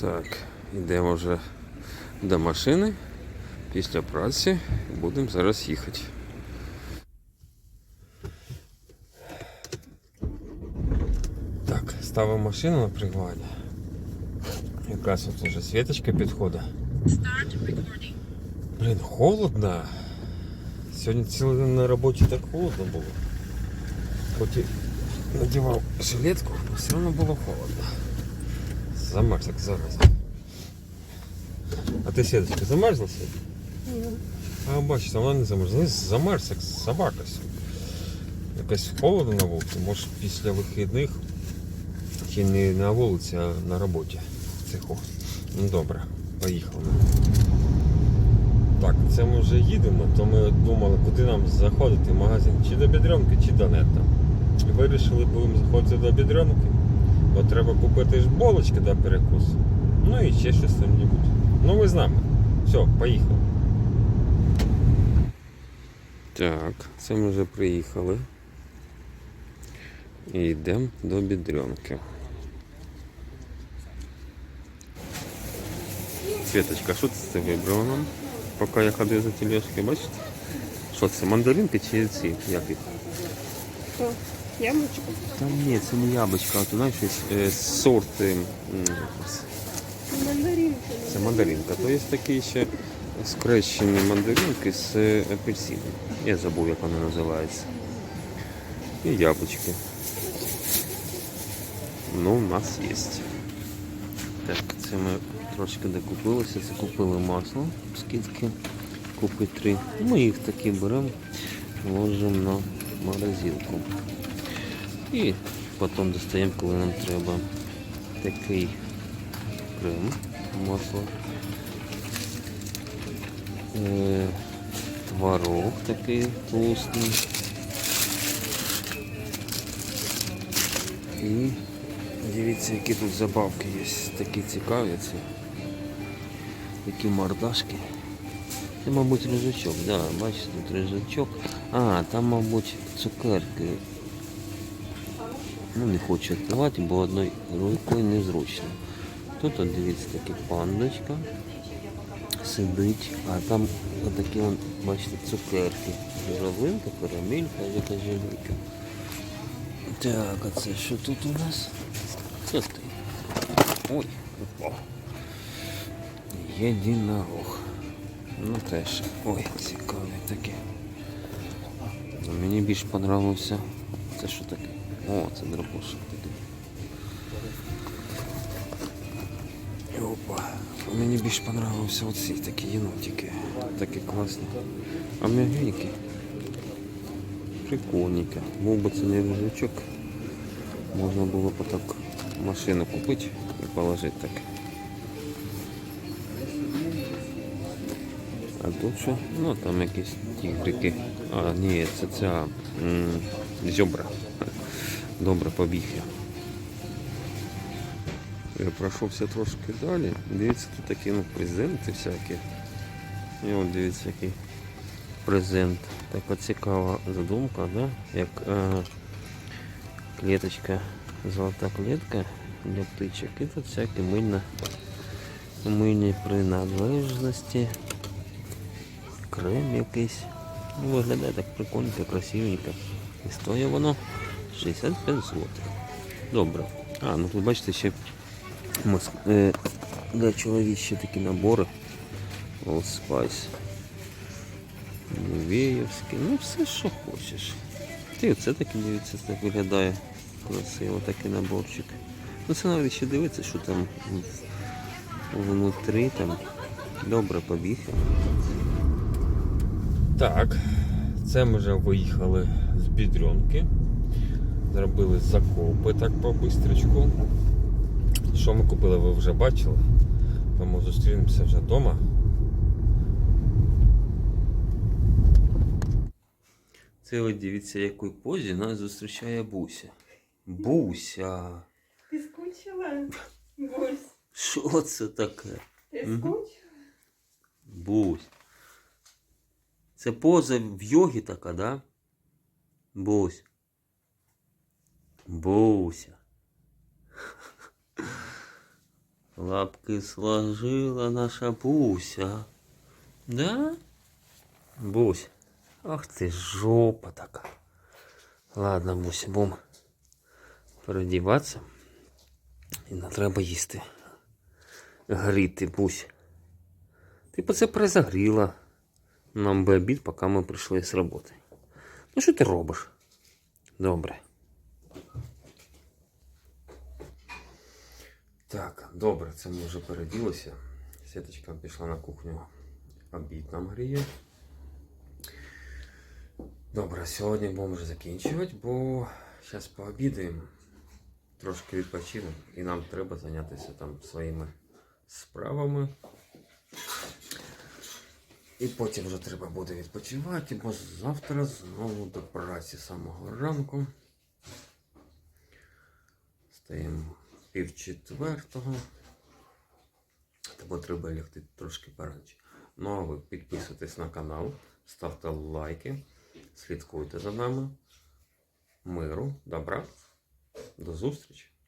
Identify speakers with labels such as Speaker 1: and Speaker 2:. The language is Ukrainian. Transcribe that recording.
Speaker 1: Так, йдемо вже до машини. Після праці будемо зараз їхати. Так, ставимо машину на пригладі. Якраз от уже світочка підходить. Блін, холодно. Сьогодні цілий день на роботі так холодно було. Хоч і надівав жилетку, але все одно було холодно. Замерз, як зараз. А ти сіточка замерзла сьогодні? А бачите, вона не замерзла. Не замерз, як собака сьогодні. Якось холодно на вулиці, може після вихідних чи не на вулиці, а на роботі. Цеху. Ну добре, поїхали. Так, це ми вже їдемо, то ми думали, куди нам заходити в магазин, чи до Бідрянки, чи до Нетта. Вирішили, будемо заходити до Бідрянки, бо треба купити ж булочки до перекусу. Ну і ще щось там небудь. Ну ви з нами. Все, поїхали. Так, це ми вже приїхали. І йдемо до Бідрянки. Світочка, що це ти вибрала нам? Поки я ходив за тележкою, бачите? Що це, мандаринки чи ці? Як їх?
Speaker 2: Яблучко?
Speaker 1: Та ні, це не яблучко, а то знаєш щось е, сорт. е. Це мандаринка. То є такі ще скрещені мандаринки з е, апельсином. Я забув, як вона називається. І яблучки. Ну, у нас є. Так, це ми трошки докупилися. Це купили масло, скидки. Купи три. Ми їх такі беремо, ложимо на морозилку. І потім достаємо, коли нам треба такий крем, масло. Е, творог такий толстий. І дивіться, які тут забавки є. Такі цікаві ці. Такі мордашки. Це, мабуть, рижачок, да, бачите, тут рижачок. А, там, мабуть, цукерки. Ну, не хочу відкривати, бо одною рукою незручно. Тут, от, дивіться, такі пандочка сидить, а там отакі, бачите, цукерки. Журавлинка, карамелька, жилейка. Так, а це що тут у нас? Це ти. Ой, упав. Єдинорог. Ну теж. Ой, цікаве таке. Мені більш понравився. Це що таке? О, це дракошик такий. Опа. Мені більш понравився оці такі єнотики. Такі класні. А м'ягенькі. Прикольненько. Був би це не рюкзачок. Можна було б так машину купити і положити так. А тут що? Ну там якісь тігрики. А, ні, це ця м, зьобра. Добре, побіг я. Я пройшовся трошки далі. Дивіться, тут такі ну, презенти всякі. І от дивіться, який презент. Така цікава задумка, да? як е, клеточка, золота клетка для птичок. І тут всякі мильна, мильні принадлежності. Крем якийсь. Ну, виглядає так прикольненько, красивенько. І стоїть воно 65 злотих. Добре. А, ну тут бачите ще мос- е, для чоловічі такі набори. Old Spice. Нівеївські. Ну все, що хочеш. Ти оце таки дивіться, так виглядає красиво такий наборчик. Ну це навіть ще дивиться, що там внутрі там. Добре побіг. Так, це ми вже виїхали з бідрюнки. Зробили закопи так по-бистречку. Що ми купили, ви вже бачили. Тому зустрінемося вже вдома. Це ви дивіться, якої позі нас зустрічає Буся. Буся!
Speaker 2: Ти скучила? Бусь,
Speaker 1: Що це таке?
Speaker 2: ти скучила?
Speaker 1: Бусь. Це поза в йогі така, да? Бусь. Буся. Лапки сложила наша Буся. Да? Бусь. Ах ти жопа така. Ладно, Буся, будемо передіватися. І не треба їсти. Гріти, Бусь. Ти по це перезагріла. Нам би обід, поки ми прийшли з роботи. Ну що ти робиш? Добре. Так, добре, це ми вже переділися. Сіточка пішла на кухню. Обід нам гріє. Добре, сьогодні будемо вже закінчувати, бо зараз пообідаємо, трошки відпочинемо і нам треба зайнятися там своїми справами. І потім вже треба буде відпочивати, бо завтра знову до праці з самого ранку. Стаємо пів четвертого. Тому треба лягти трошки поранче. Ну а ви підписуйтесь на канал, ставте лайки, слідкуйте за нами. Миру, добра. До зустрічі!